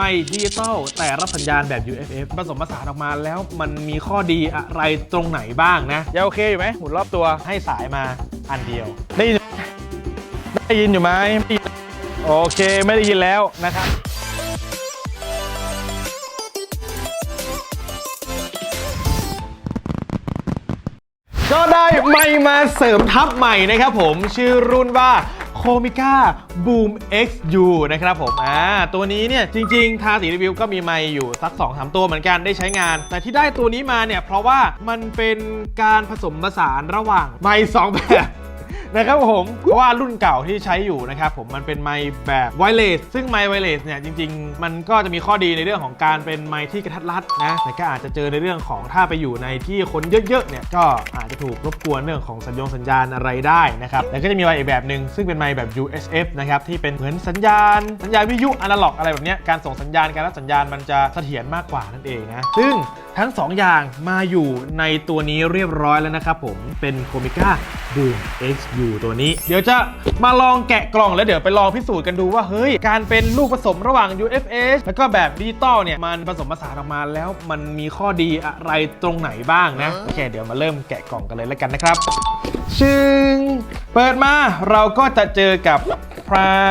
ไมค์ดิจิตอลแต่รับสัญญาณแบบ UFF ผสมผสานออกมาแล้วมันมีข้อดีอะไรตรงไหนบ้างนะยังโอเคอยู่ไหมหมุนรอบตัวให้สายมาอันเดียว ได้ยินได้ยินอยู่ไหมไม่ได้ยินโอเคไม่ได้ยินแล้วนะครับก็ได้ไมค์มาเสริมทับใหม่นะครับผมชื่อรุ่นว่า โคมิก้าบูม XU นะครับผม อ่า ตัวนี้เนี่ย จริง ๆ ทาสีรีวิวก็มีไม่อยู่สัก2 3ตัวเหมือนกันได้ใช้งาน แต่ที่ได้ตัวนี้มาเนี่ย เพราะว่ามันเป็นการผสมผสานระหว่างไม่สองแบบ นะครับผม เพราะว่ารุ่นเก่าที่ใช้อยู่นะครับผมมันเป็นไมค์แบบไวเลสซึ่งไมค์ไวเลสเนี่ยจริง ๆ มันก็จะมีข้อดีในเรื่องของการเป็นไมค์ที่กระทัดรัดนะแต่ก็อาจจะเจอในเรื่องของถ้าไปอยู่ในที่คนเยอะๆเนี่ยก็อาจจะถูกรบกวนเรื่องของสัญญงสัญญาณอะไรได้นะครับแล้วก็จะมีไมค์อีกแบบหนึ่งซึ่งเป็นไมค์แบบ USF นะครับที่เป็นเหมือนสัญญาณ สัญญาณวิทยุอนาล็อกอะไรแบบเนี้ยการส่งสัญญาณการรับสัญญาณมันจะเสถียรมากกว่านั่นเองนะซึ่งทั้ง 2 อย่างมาอยู่ในตัวนี้เรียบร้อยแล้วนะครับผมเป็น c o m i c a Boom XU ตัวนี้ เดี๋ยวจะมาลองแกะกล่องแล้วเดี๋ยวไปลองพิสูจน์กันดูว่าเฮ้ย การเป็นลูกผสมระหว่าง UFS แล้วก็แบบดิจิตอลเนี่ยมันผสมผสานออกมาแล้วมันมีข้อดีอะไรตรงไหนบ้างนะโอเคเดี๋ยวมาเริ่มแกะกล่องกันเลยแล้วกันนะครับ ชึงเปิดมาเราก็จะเจอกับพรา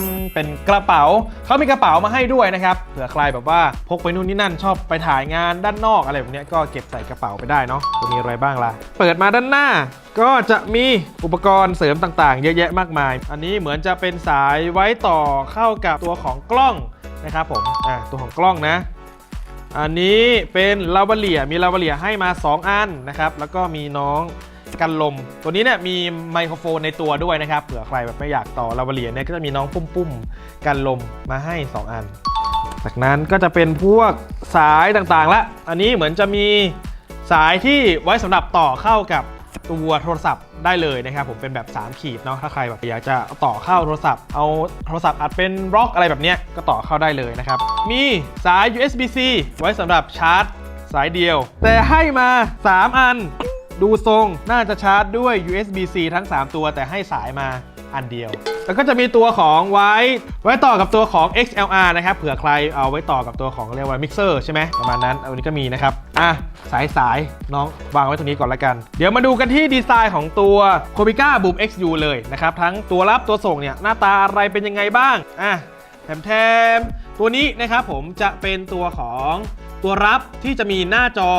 มเป็นกระเป๋า เขามีกระเป๋ามาให้ด้วยนะครับเผื่อใครแบบว่าพกไปนู่นนี่นั่นชอบไปถ่ายงานด้านนอกอะไรแบบนี้ก็เก็บใส่กระเป๋าไปได้เนาะจะมีอะไรบ้างล่ะ เปิดมาด้านหน้า ก็จะมีอุปกรณ์เสริมต่างๆ เยอะแยะมากมาย อันนี้เหมือนจะเป็นสายไว้ต่อเข้ากับตัวของกล้องนะครับผมอะตัวของกล้องนะอันนี้เป็นลาวาเลียมีลาวาเลียให้มา 2 อันนะครับแล้วก็มีน้อง กันลม ตัวนี้เนี่ยมีไมโครโฟนในตัวด้วยนะครับเผื่อใครแบบไม่อยากต่อลาวาเลียเนี่ยก็จะมีน้องปุ้มๆ กันลมมาให้ 2 อัน จากนั้นก็จะเป็นพวกสายต่างๆละ อันนี้เหมือนจะมีสายที่ไว้สำหรับต่อเข้ากับตัวโทรศัพท์ได้เลยนะครับผมเป็นแบบ 3 ขีดเนาะถ้าใครแบบอยากจะต่อเข้าโทรศัพท์ เอาโทรศัพท์อัดเป็นบล็อกอะไรแบบนี้ก็ต่อเข้าได้เลยนะครับ มีสาย USB-C ไว้สำหรับชาร์จสายเดียว แต่ให้มา 3 อัน ดูทรงน่าจะชาร์จด้วย USB-C ทั้ง 3 ตัวแต่ให้สายมาอันเดียว แล้วก็จะมีตัวของไว้ไว้ต่อกับตัวของ XLR นะครับ เผื่อใครเอาไว้ต่อกับตัวของเรียกว่ามิกเซอร์ใช่ไหมประมาณนั้นอันนี้ก็มีนะครับ อะ สายสายน้องวางไว้ตรงนี้ก่อนละกัน เดี๋ยวมาดูกันที่ดีไซน์ของตัว c o m i c a Boom XU เลยนะครับ ทั้งตัวรับตัวส่งเนี่ย หน้าตาอะไรเป็นยังไงบ้าง อะแถมแถมตัวนี้นะครับผมจะเป็นตัวของตัวรับที่จะมีหน้าจอ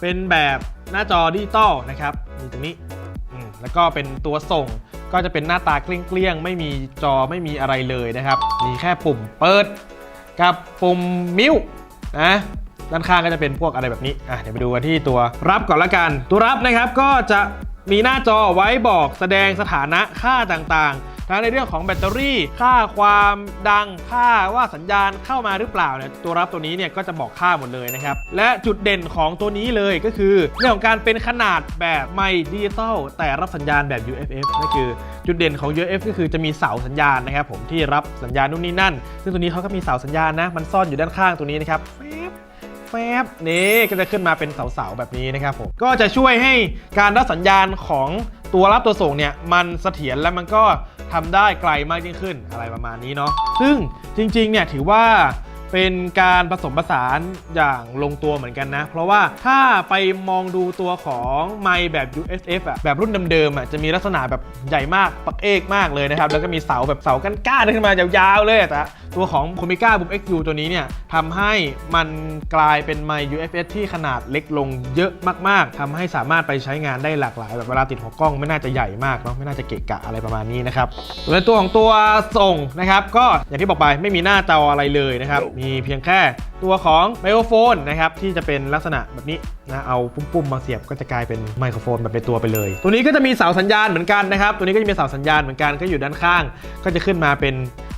เป็นแบบ หน้าจอดิจิตอลนะครับมีตรงนี้แล้วก็เป็นตัวส่งก็จะเป็นหน้าตาเกลี้ยงๆ ไม่มีจอไม่มีอะไรเลยนะครับ มีแค่ปุ่มเปิด กับปุ่มมิวนะด้านข้างก็จะเป็นพวกอะไรแบบนี้อะเดี๋ยวไปดูกันที่ตัวรับก่อนละกัน ตัวรับนะครับก็จะมีหน้าจอไว้บอกแสดงสถานะค่าต่างๆ ทั้งในเรื่องของแบตเตอรี่ ค่าความดังค่าว่าสัญญาณเข้ามาหรือเปล่าเนี่ยตัวรับตัวนี้เนี่ยก็จะบอกค่าหมดเลยนะครับ และจุดเด่นของตัวนี้เลยก็คือ เรื่องของการเป็นขนาดแบบไมค์ดิจิตอลแต่รับสัญญาณแบบ UFF นั่นคือจุดเด่นของ UFF ก็คือจะมีเสาสัญญาณนะครับผมที่รับสัญญาณนู่นนี่นั่น ซึ่งตัวนี้เขาก็มีเสาสัญญาณนะมันซ่อนอยู่ด้านข้างตัวนี้นะครับแฟบแฟบนี่ก็จะขึ้นมาเป็นเสาๆแบบนี้นะครับผมก็จะช่วยให้การรับสัญญาณของตัวรับตัวส่งเนี่ยมันเสถียรและมันก็ ทำได้ไกลมากยิ่งขึ้นอะไรประมาณนี้เนาะซึ่งจริงๆเนี่ยถือว่า เป็นการผสมผสานอย่างลงตัวเหมือนกันนะ เพราะว่าถ้าไปมองดูตัวของไมค์แบบ USF อะแบบรุ่นเดิมๆอะจะมีลักษณะแบบใหญ่มากปักเอกมากเลยนะครับ แล้วก็มีเสาแบบเสากันก้านขึ้นมายาวๆเลยแต่ตัวของ c o m i c a Boom XU ตัวนี้เนี่ยทำให้มันกลายเป็นไมค์ UFS ที่ขนาดเล็กลงเยอะมากๆทำให้สามารถไปใช้งานได้หลากหลาย แบบเวลาติดหัวกล้องไม่น่าจะใหญ่มากเนาะไม่น่าจะเกะกะอะไรประมาณนี้นะครับในตัวของตัวส่งนะครับ ก็อย่างที่บอกไปไม่มีหน้าจออะไรเลยนะครับมีเพียงแค่ ตัวของไมโครโฟนนะครับที่จะเป็นลักษณะแบบนี้นะเอาปุ่มๆมาเสียบก็จะกลายเป็นไมโครโฟนแบบในตัวไปเลย ตัวนี้ก็จะมีเสาสัญญาณเหมือนกันนะครับ ตัวนี้ก็จะมีเสาสัญญาณเหมือนกันก็อยู่ด้านข้าง ก็จะขึ้นมาเป็น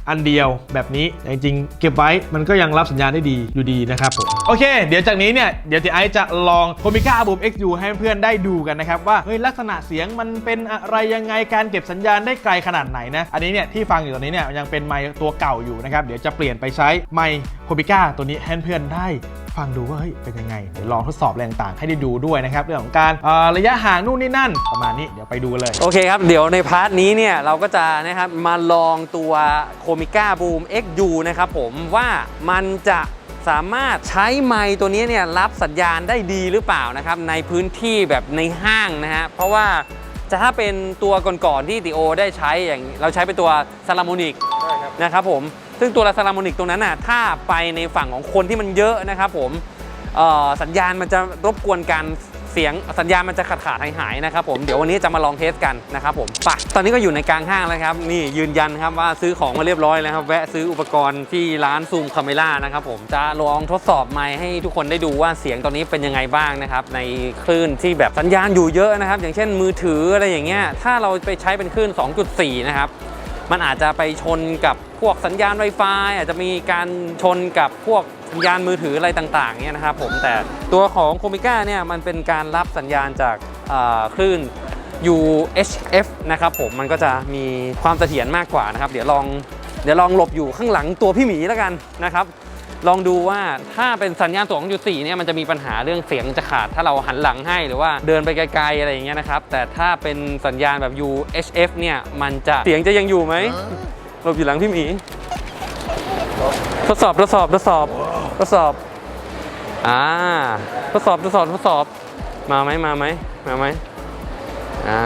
อันเดียวแบบนี้จริงๆเก็บไว้มันก็ยังรับสัญญาณได้ดีอยู่ดีนะครับผมโอเค เดี๋ยวจากนี้เนี่ยเดี๋ยวตีไอซ์จะลองโคมิก้าบูม XU ให้เพื่อนได้ดูกันนะครับว่าเฮ้ยลักษณะเสียงมันเป็นอะไรยังไงการเก็บสัญญาณได้ไกลขนาดไหนนะอันนี้เนี่ยที่ฟังอยู่ตอนนี้เนี่ยยังเป็นไมค์ตัวเก่าอยู่นะครับเดี๋ยวจะเปลี่ยนไปใช้ไมค์โคมิก้าตัวนี้ให้เพื่อนได้ฟังดูว่าเฮ้ยเป็นยังไงเดี๋ยวลองทดสอบอะไรต่างๆให้ได้ดูด้วยนะครับเรื่องของการระยะห่างนู่นนี่นั่น ประมาณนี้เดี๋ยวไปดูเลยโอเคครับ เดี๋ยวในพาร์ทนี้เนี่ยเราก็จะนะครับมาลองตัวโคมิก้าบูม XU นะครับผมว่ามันจะสามารถใช้ไมค์ตัวนี้เนี่ยรับสัญญาณได้ดีหรือเปล่านะครับในพื้นที่แบบในห้างนะฮะเพราะว่า จะถ้าเป็นตัวก่อนๆที่ติโอได้ใช้อย่างเราใช้เป็นตัวซาลาโมนิกนะครับผมซึ่งตัวซาลาโมนิกตรงนั้นน่ะถ้าไปในฝั่งของคนที่มันเยอะนะครับผมเอ่อสัญญาณมันจะรบกวนการ เสียงสัญญาณมันจะขาดขาดหายหายนะครับผมเดี๋ยววันนี้จะมาลองเทสกันนะครับผมไปตอนนี้ก็อยู่ในกลางห้างแล้วครับนี่ยืนยันครับว่าซื้อของมาเรียบร้อยแล้วครับแวะซื้ออุปกรณ์ที่ร้านซูมคาเมล่านะครับผมจะลองทดสอบไมค์ให้ทุกคนได้ดูว่าเสียงตอนนี้เป็นยังไงบ้างนะครับในคลื่นที่แบบสัญญาณอยู่เยอะนะครับอย่างเช่นมือถืออะไรอย่างเงี้ยถ้าเราไปใช้เป็นคลื่น 2.4 นะครับ มันอาจจะไปชนกับพวกสัญญาณ Wi-Fi อาจจะมีการชนกับพวกสัญญาณมือถืออะไรต่างๆเนี่ยนะครับผมแต่ตัวของโคมิก้าเนี่ยมันเป็นการรับสัญญาณจากคลื่น UHF นะครับผมมันก็จะมีความเสถียรมากกว่านะครับ เดี๋ยวลองเดี๋ยวลองหลบอยู่ข้างหลังตัวพี่หมีแล้วกันนะครับ ลองดูว่าถ้าเป็นสัญญาณ2.4เนี่ยมันจะมีปัญหาเรื่องเสียงจะขาดถ้าเราหันหลังให้หรือว่าเดินไปไกลๆอะไรอย่างเงี้ยนะครับ แต่ถ้าเป็นสัญญาณแบบ UHF เนี่ยมันจะเสียงจะยังอยู่ไหมหลบอยู่หลังพี่หมีทดสอบทดสอบทดสอบทดสอบอ่าทดสอบทดสอบทดสอบมาไหมมาไหมมาไหมอ่า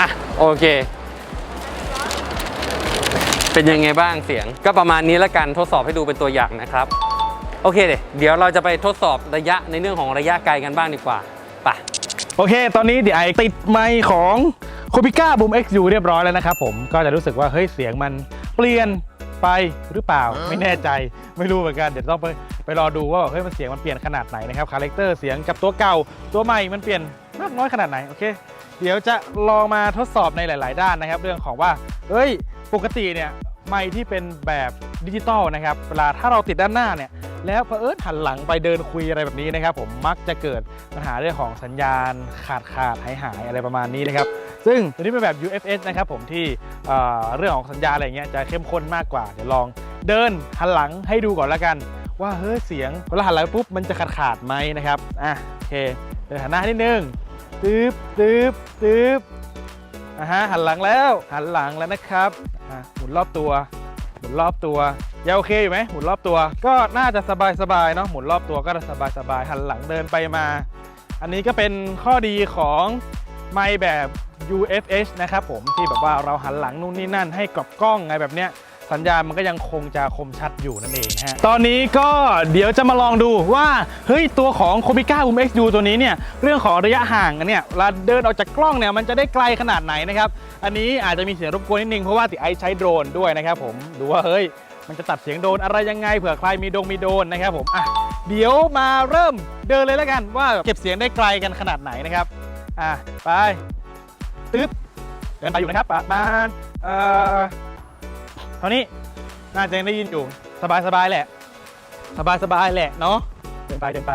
อะโอเค เป็นยังไงบ้างเสียง ก็ประมาณนี้แล้วกันทดสอบให้ดูเป็นตัวอย่างนะครับโอเคเดี๋ยวเดี๋ยวเราจะไปทดสอบระยะในเรื่องของระยะไกลกันบ้างดีกว่าไปโอเค ตอนนี้เดี๋ยวไอติดไมค์ของโคปิก้าบูม XU เรียบร้อยแล้วนะครับผมก็จะรู้สึกว่าเฮ้ยเสียงมันเปลี่ยนไปหรือเปล่าไม่แน่ใจไม่รู้เหมือนกันเดี๋ยวต้องไปไปรอดูว่าเฮ้ยมันเสียงมันเปลี่ยนขนาดไหนนะครับคาแรคเตอร์เสียงกับตัวเก่าตัวใหม่มันเปลี่ยนมากน้อยขนาดไหนโอเค เดี๋ยวจะลองมาทดสอบในหลาย ๆ ด้านนะครับ เรื่องของว่าเฮ้ยปกติเนี่ย ไมค์ที่เป็นแบบดิจิตอลนะครับเวลาถ้าเราติดด้านหน้าเนี่ยแล้วเผอิญหันหลังไปเดินคุยอะไรแบบนี้นะครับ ผมมักจะเกิดปัญหาเรื่องของสัญญาณขาดขาดหายหายอะไรประมาณนี้นะครับ ซึ่งตัวนี้เป็นแบบ UFS นะครับผมที่เอ่อเรื่องของสัญญาณอะไรเงี้ยจะเข้มข้นมากกว่าเดี๋ยวลองเดินหันหลังให้ดูก่อนแล้วกัน ว่าเฮ้ยเสียงเวลาหันหลังปุ๊บมันจะขาดขาดไหมนะครับอะโอเคเดินหันหน้านิดนึงตึ๊บตึ๊บตึ๊บ อะฮะหันหลังแล้วหันหลังแล้วนะครับหมุนรอบตัว หมุนรอบตัวยังโอเคอยู่ไหมหมุนรอบตัว ก็น่าจะสบายๆเนาะหมุนรอบตัวก็จะสบายๆหันหลังเดินไปมา อันนี้ก็เป็นข้อดีของไม้แบบ UFH นะครับผมที่แบบว่าเราหันหลังนู่นนี่นั่นให้กับกล้องไงแบบเนี้ย สัญญาณมันก็ยังคงจะคมชัดอยู่นั่นเองฮะ ตอนนี้ก็เดี๋ยวจะมาลองดูว่าเฮ้ยตัวของ c o m i c a Boom XU ตัวนี้เนี่ยเรื่องของระยะห่างอันเนี่ยเวลาเดินออกจากกล้องเนี่ยมันจะได้ไกลขนาดไหนนะครับ อันนี้อาจจะมีเสียงรบกวนนิดนึงเพราะว่าติไอซ์ใช้โดรนด้วยนะครับผมดูว่าเฮ้ยมันจะตัดเสียงโดรนอะไรยังไงเผื่อใครมีดงมีโดนนะครับผมอะเดี๋ยวมาเริ่มเดินเลยแล้วกันว่าเก็บเสียงได้ไกลกันขนาดไหนนะครับอะไปตึ๊บเดินไปอยู่นะครับประมาณเอ่อ เท่านี้น่าจะยังได้ยินอยู่สบายสบายแหละ สบายสบายแหละเนาะเดินไปเดินไป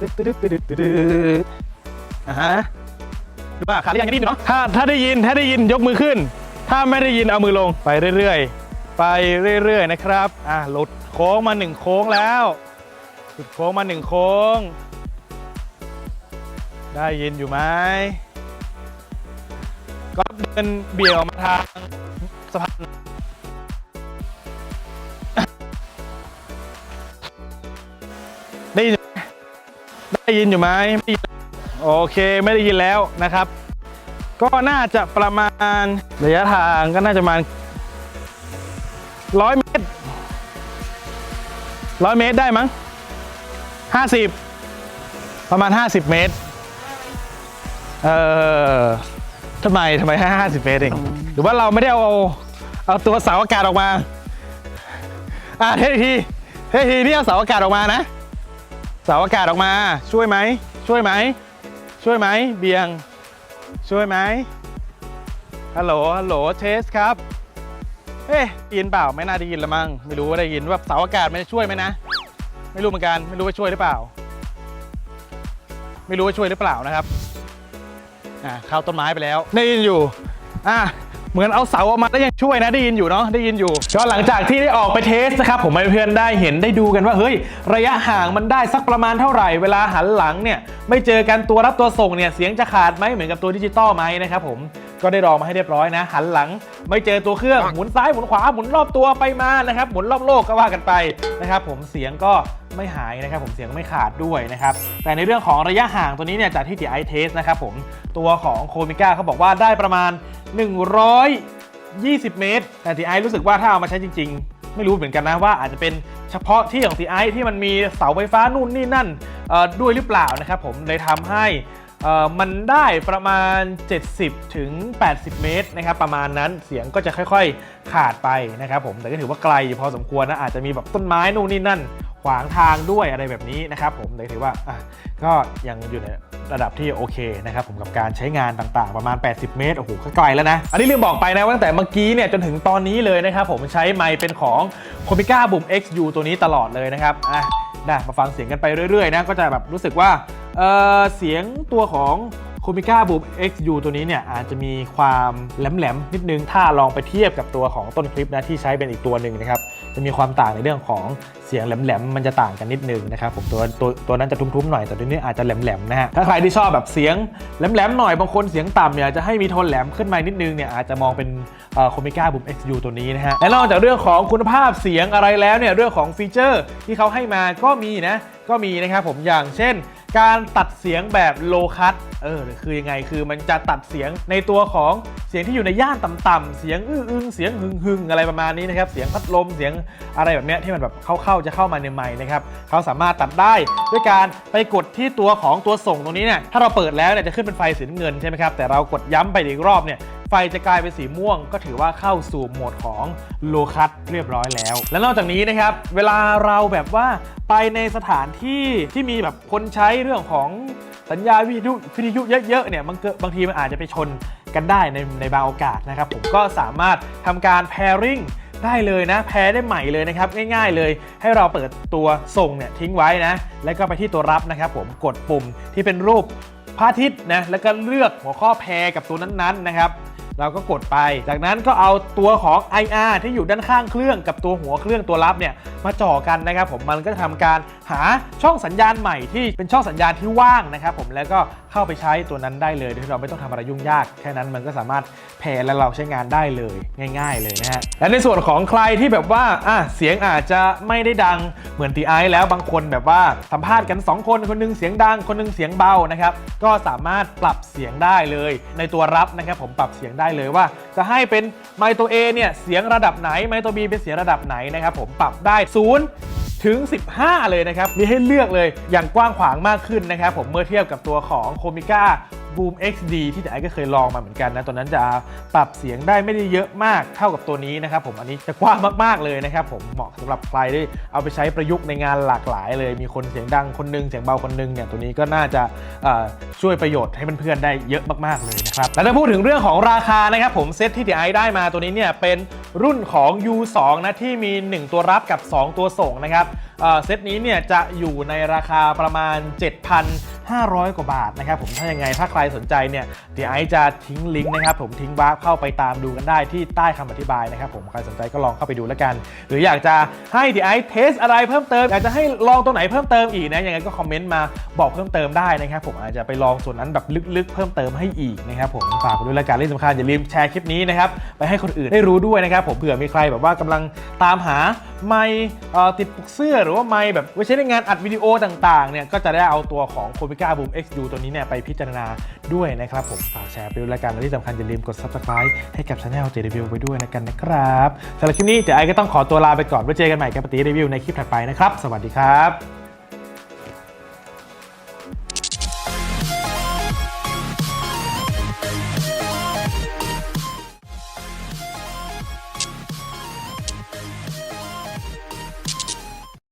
ตึ๊ดตึ๊ดตึ๊ดตึ๊ดดึ๊ดอะฮะดูป่ะขาหรือยังได้ยินอยู่เนาะถ้าถ้าได้ยินถ้าได้ยินยกมือขึ้น ถ้าไม่ได้ยินเอามือลงไปเรื่อยๆ ไปเรื่อยๆนะครับอะหลุดโค้งมาหนึ่งโค้งแล้วหลุดโค้งมาหนึ่งโค้ง ได้ยินอยู่ไหมก็เดินเบี่ยงออกมาทางสะพาน ได้ยินอยู่ไหมได้ยินอยู่ไหมไม่โอเคไม่ได้ยินแล้วนะครับ ก็น่าจะประมาณระยะทางก็น่าจะประมาณร้อยเมตรร้อยเมตรได้มั้งห้าสิบประมาณ50เมตร เออทำไมทำไมแค่ห้าสิบเมตรเองหรือว่าเราไม่ได้เอาเอาตัวเสาอากาศออกมา อะเทสอีกทีเทสอีกทีนี่เอาเสาอากาศออกมานะ เสาอากาศออกมาช่วยไหมช่วยไหมช่วยไหมเบียง ช่วยไหมฮัลโหลฮัลโหลเทสครับเอ๊ะได้ยินเปล่าไม่น่าได้ยินละมั้งไม่รู้ว่าได้ยินว่าเสาอากาศมันช่วยไหมนะ ไม่รู้เหมือนกันไม่รู้ว่าช่วยหรือเปล่า ไม่รู้ว่าช่วยหรือเปล่านะครับอ่าเข้าต้นไม้ไปแล้วได้ยินอยู่อะ เหมือนเอาเสาออกมาแล้วยังช่วยนะได้ยินอยู่เนาะได้ยินอยู่ก็หลังจากที่ได้ออกไปเทสนะครับผมให้เพื่อนๆได้เห็นได้ดูกันว่าเฮ้ยระยะห่างมันได้สักประมาณเท่าไหร่เวลาหันหลังเนี่ยไม่เจอกันตัวรับตัวส่งเนี่ยเสียงจะขาดไหมเหมือนกับตัวดิจิตอลไหมนะครับผม ก็ได้ลองมาให้เรียบร้อยนะ หันหลังไม่เจอตัวเครื่องหมุนซ้ายหมุนขวาหมุนรอบตัวไปมานะครับหมุนรอบโลกก็ว่ากันไปนะครับผมเสียงก็ไม่หายนะครับผมเสียงไม่ขาดด้วยนะครับแต่ในเรื่องของระยะห่างตัวนี้เนี่ยจากที่ที่ไอเทสนะครับผมตัวของโคมิก้าเขาบอกว่าได้ประมาณ 120 เมตร แต่ทีไอรู้สึกว่าถ้าเอามาใช้จริง ๆ ไม่รู้เหมือนกันนะว่าอาจจะเป็นเฉพาะที่ของทีไอที่มันมีเสาไฟฟ้านู่นนี่นั่นเอ่อด้วยหรือเปล่านะครับผมเลยทำให้เอ่อ มันได้ประมาณ 70ถึง80 เมตรนะครับประมาณนั้นเสียงก็จะค่อยๆขาดไปนะครับผมแต่ก็ถือว่าไกลพอสมควรนะอาจจะมีแบบต้นไม้นู่นนี่นั่น ขวางทางด้วยอะไรแบบนี้นะครับผมเลยถือว่าก็ยังอยู่ในระดับที่โอเคนะครับผมกับการใช้งานต่างๆ ประมาณ 80 เมตรโอ้โหก็ไกลแล้วนะ อันนี้ลืมบอกไปนะว่าตั้งแต่เมื่อกี้เนี่ยจนถึงตอนนี้เลยนะครับผมใช้ไมค์เป็นของ c o m i c a Boom XU ตัวนี้ตลอดเลยนะครับอะนะมาฟังเสียงกันไปเรื่อยๆนะก็จะแบบรู้สึกว่า เออเสียงตัวของ c o m i c a Boom XU ตัวนี้เนี่ยอาจจะมีความแหลมๆนิดนึง ถ้าลองไปเทียบกับตัวของต้นคลิปนะที่ใช้เป็นอีกตัวหนึ่งนะครับ จะมีความต่างในเรื่องของเสียงแหลมๆมันจะต่างกันนิดนึงนะครับผมตัวตัวตัวนั้นจะทุ้มๆหน่อยแต่ตัวนี้อาจจะแหลมๆนะฮะถ้าใครที่ชอบแบบเสียงแหลมๆหน่อยบางคนเสียงต่ำเนี่ยจะให้มีโทนแหลมขึ้นมานิดนึงเนี่ยอาจจะมองเป็นโคมิก้าบูม XU ตัวนี้นะฮะและนอกจากเรื่องของคุณภาพเสียงอะไรแล้วเนี่ยเรื่องของฟีเจอร์ที่เขาให้มาก็มีนะก็มีนะครับผมอย่างเช่น การตัดเสียงแบบโลคัตเออคือยังไงคือมันจะตัดเสียงในตัวของเสียงที่อยู่ในย่านต่ำๆเสียงอื้ออึงเสียงหึงหึงๆอะไรประมาณนี้นะครับเสียงพัดลมเสียงอะไรแบบเนี้ยที่มันแบบเข้าๆจะเข้ามาในไมค์นะครับเขาสามารถตัดได้ด้วยการไปกดที่ตัวของตัวส่งตรงนี้เนี่ยถ้าเราเปิดแล้วเนี่ยจะขึ้นเป็นไฟสีน้ำเงินใช่ไหมครับแต่เรากดย้ำไปอีกรอบเนี่ย ไฟจะกลายเป็นสีม่วง ก็ถือว่าเข้าสู่โหมดของโลคัตเรียบร้อยแล้ว และนอกจากนี้นะครับเวลาเราแบบว่าไปในสถานที่ที่มีแบบคนใช้เรื่องของสัญญาณวิทยุวิทยุเยอะๆเนี่ยบางบางทีมันอาจจะไปชนกันได้ในในบางโอกาสนะครับผมก็สามารถทำการ pairing ได้เลยนะ แพร์ได้ใหม่เลยนะครับ ง่ายๆเลย ให้เราเปิดตัวส่งเนี่ยทิ้งไว้นะ แล้วก็ไปที่ตัวรับนะครับผมกดปุ่มที่เป็นรูปพระอาทิตย์นะแล้วก็เลือกหัวข้อแพรกับตัวนั้นๆนะครับ เราก็กดไป จากนั้นก็เอาตัวของ IR ที่อยู่ด้านข้างเครื่องกับตัวหัวเครื่องตัวรับเนี่ยมาจ่อกันนะครับผมมันก็จะทำการหาช่องสัญญาณใหม่ที่เป็นช่องสัญญาณที่ว่างนะครับผมแล้วก็เข้าไปใช้ตัวนั้นได้เลยโดยที่เราไม่ต้องทำอะไรยุ่งยาก แค่นั้นมันก็สามารถแพร์และเราใช้งานได้เลยง่าย ๆ เลยนะฮะและในส่วนของใครที่แบบว่าอะเสียงอาจจะไม่ได้ดังเหมือนตีไอแล้วบางคนแบบว่าสัมภาษณ์กัน 2 คนคนหนึงเสียงดังคนหนึงเสียงเบานะครับก็สามารถปรับเสียงได้เลย ในตัวรับนะครับผมปรับเสียงได้เลยว่า จะให้เป็นไมค์ตัว A เนี่ยเสียงระดับไหนไมค์ตัว B เป็นเสียงระดับไหนนะครับผมปรับได้0 ถึง 15 เลยนะครับ มีให้เลือกเลยอย่างกว้างขวางมากขึ้นนะครับ ผมเมื่อเทียบกับตัวของโคมิก้า Boom XD ที่แต่ไอก็เคยลองมาเหมือนกันนะตัวนั้นจะปรับเสียงได้ไม่ได้เยอะมากเท่ากับตัวนี้นะครับผมอันนี้จะกว้างมากๆเลยนะครับผมเหมาะสำหรับใครที่เอาไปใช้ประยุกต์ในงานหลากหลายเลย มีคนเสียงดังคนหนึงเสียงเบาคนหนึงเนี่ยตัวนี้ก็น่าจะช่วยประโยชน์ให้เพื่อนๆได้เยอะมากๆเลยนะครับและถ้าพูดถึงเรื่องของราคานะครับผมเซตที่ TI ได้มาตัวนี้เนี่ยเป็นรุ่นของ U2 นะที่มี 1 ตัวรับกับ 2 ตัวส่งนะครับ เซตนี้เนี่ยจะอยู่ในราคาประมาณ 7,500 กว่าบาทนะครับผมถ้ายังไงถ้าใครสนใจเนี่ยเดี๋ยวไอซ์จะทิ้งลิงก์นะครับผมทิ้งวาร์เข้าไปตามดูกันได้ที่ใต้คำอธิบายนะครับผมใครสนใจก็ลองเข้าไปดูแล้วกัน หรืออยากจะให้เดี๋ยวไอซ์เทสอะไรเพิ่มเติมอยากจะให้ลองตรงไหนเพิ่มเติมอีกนะยังไงก็คอมเมนต์มาบอกเพิ่มเติมได้นะครับผมอาจจะไปลองส่วนนั้นแบบลึกๆ เพิ่มเติมให้อีกนะครับผมฝากไปด้วยแล้วกันเรื่องสำคัญอย่าลืมแชร์คลิปนี้นะครับไปให้คนอื่นได้รู้ด้วยนะครับผมเผื่อมีใครแบบว่ากำลังตามหาไม่ติดปกเสื้อหรือว่าไมค์แบบไว้ใช้ในงานอัดวิดีโอต่างๆเนี่ยก็จะได้เอาตัวของ c o m i c a Boom XU ตัวนี้เนี่ยไปพิจารณาด้วยนะครับผมฝากแชร์ไปด้วยแล้วกันและที่สำคัญอย่าลืมกด Subscribe ให้กับ Channel J Review ไปด้วยนะกันนะครับสำหรับคลิปนี้เดี๋ยวไอก็ต้องขอตัวลาไปก่อนไว้เจอกันใหม่กับปฏิรีวิวในคลิปถัดไปนะครับสวัสดีครับ